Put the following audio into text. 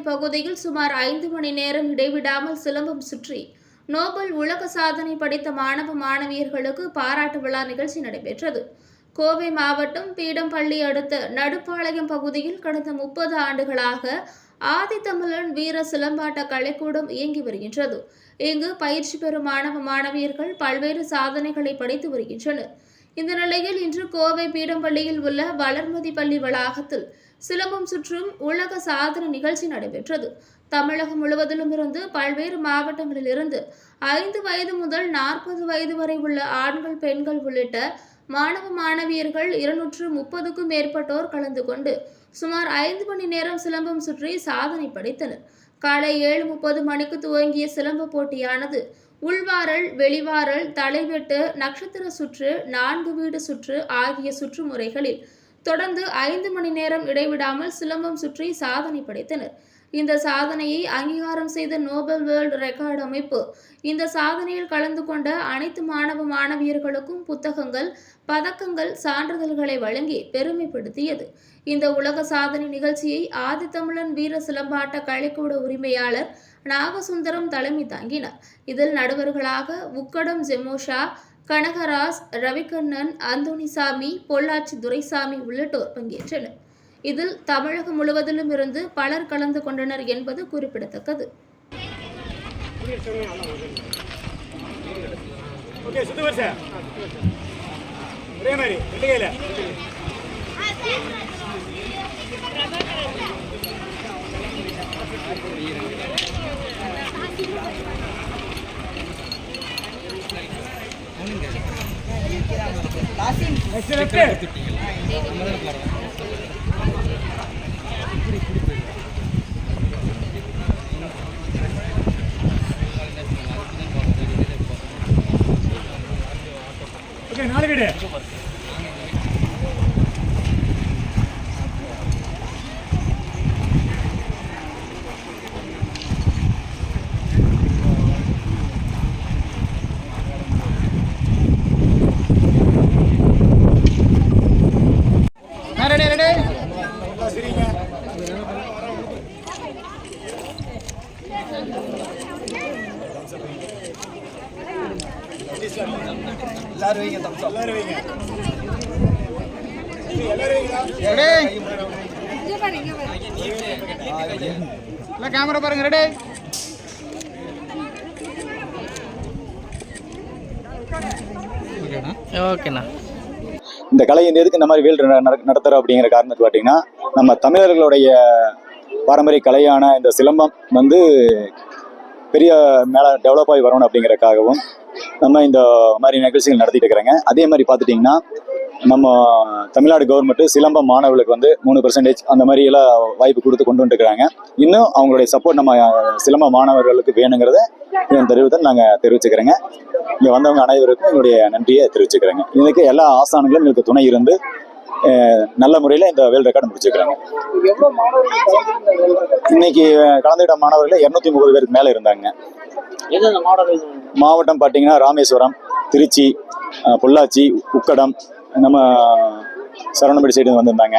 பகுதியில் சுமார் ஐந்து மணி நேரம் இடைவிடாமல் சிலம்பம் சுற்றி நோபல் உலக சாதனை படைத்த மாணவ மாணவியர்களுக்கு பாராட்டு விழா நிகழ்ச்சி நடைபெற்றது. கோவை மாவட்டம் பீடம்பள்ளி அடுத்த நடுப்பாளையம் பகுதியில் கடந்த முப்பது ஆண்டுகளாக ஆதித்தமிழன் வீர சிலம்பாட்ட கலைக்கூடம் இயங்கி வருகின்றது. இங்கு பயிற்சி பெறும் மாணவ மாணவியர்கள் பல்வேறு சாதனைகளை படைத்து வருகின்றனர். இந்த நிலையில் இன்று கோவை பீடம்பள்ளியில் உள்ள வளர்மதி பள்ளி வளாகத்தில் சிலம்பம் சுற்றும் உலக சாதனை நிகழ்ச்சி நடைபெற்றது. தமிழகம் முழுவதிலும் இருந்து பல்வேறு மாவட்டங்களில் இருந்து ஐந்து வயது முதல் நாற்பது வயது வரை உள்ள ஆண்கள் பெண்கள் உள்ளிட்ட மாணவ மாணவியர்கள் இருநூற்று முப்பதுக்கும் மேற்பட்டோர் கலந்து கொண்டு சுமார் ஐந்து மணி நேரம் சிலம்பம் சுற்றி சாதனை படைத்தனர். காலை ஏழு முப்பது மணிக்கு துவங்கிய சிலம்பு போட்டியானது. உள்வாரல் வெளிவாரல் தலைவெட்டு நட்சத்திர சுற்று நான்கு வீடு சுற்று ஆகிய சுற்று முறைகளில் தொடர்ந்து ஐந்து மணி நேரம் இடைவிடாமல் சிலம்பம் சுற்றி சாதனை படைத்தனர். இந்த சாதனையை அங்கீகாரம் செய்த நோபல் வேர்ல்ட் ரெக்கார்டு அமைப்பு. இந்த சாதனையில் கலந்து கொண்ட அனைத்து மாணவ மாணவியர்களுக்கும் புத்தகங்கள் பதக்கங்கள் சான்றிதழ்களை வழங்கி பெருமைப்படுத்தியது. இந்த உலக சாதனை நிகழ்ச்சியை ஆதித்தமிழன் வீர சிலம்பாட்ட கலைக்கூட உரிமையாளர் நாகசுந்தரம் தலைமை தாங்கினார். இதில் நடுவர்களாக உக்கடம் ஜெமோஷா கனகராஜ் ரவிகண்ணன் அந்தோணிசாமி பொள்ளாச்சி துரைசாமி உள்ளிட்டோர் பங்கேற்றனர். இதில் தமிழகம் முழுவதிலும் இருந்து பலர் கலந்து கொண்டனர் என்பது குறிப்பிடத்தக்கது. ஒரே மாதிரி ரெண்டு கையில. Next 네. எல்லாரும் வைங்க தம்ஸ் எல்லாரும் வைங்க. எல்லாரும் கேமரா பாருங்க ரெடி ஓகேண்ணா. இந்த கலை இந்த எதுக்கு இந்த மாதிரி வேல் நடத்துகிறோம் அப்படிங்கிற காரணத்துக்கு பார்த்தீங்கன்னா நம்ம தமிழர்களுடைய பாரம்பரிய கலையான இந்த சிலம்பம் வந்து பெரிய மேலே டெவலப் ஆகி வரணும் அப்படிங்கறதுக்காகவும் நம்ம இந்த மாதிரி நிகழ்ச்சிகள் நடத்திட்டு இருக்கிறாங்க. அதே மாதிரி பார்த்துட்டிங்கன்னா நம்ம தமிழ்நாடு கவர்மெண்ட் சிலம்பம் மாணவர்களுக்கு வந்து மூணு பர்சன்டேஜ் அந்த மாதிரி எல்லாம் வாய்ப்பு கொடுத்து கொண்டு வந்துருக்காங்க இன்னும் அவங்களுடைய சப்போர்ட் நம்ம சிலம்ப மாணவர்களுக்கு வேணுங்கிறத தெரிவித்த நாங்கள் தெரிவிச்சுக்கிறேங்க. இங்கே வந்தவங்க அனைவருக்கும் எங்களுடைய நன்றியை தெரிவிச்சுக்கிறேங்க. இதுக்கு எல்லா ஆசான்களும் எங்களுக்கு துணை இருந்து நல்ல முறையில் இந்த வேல் ரெக்கார்டு முடிச்சுக்கிறாங்க. இன்னைக்கு கலந்துகிட்ட மாணவர்கள் இரநூத்தி முப்பது பேருக்கு மேலே இருந்தாங்க. மாவட்டம் பார்த்தீங்கன்னா ராமேஸ்வரம் திருச்சி பொள்ளாச்சி உக்கடம் நம்ம சரவணம்படி சைடு வந்திருந்தாங்க.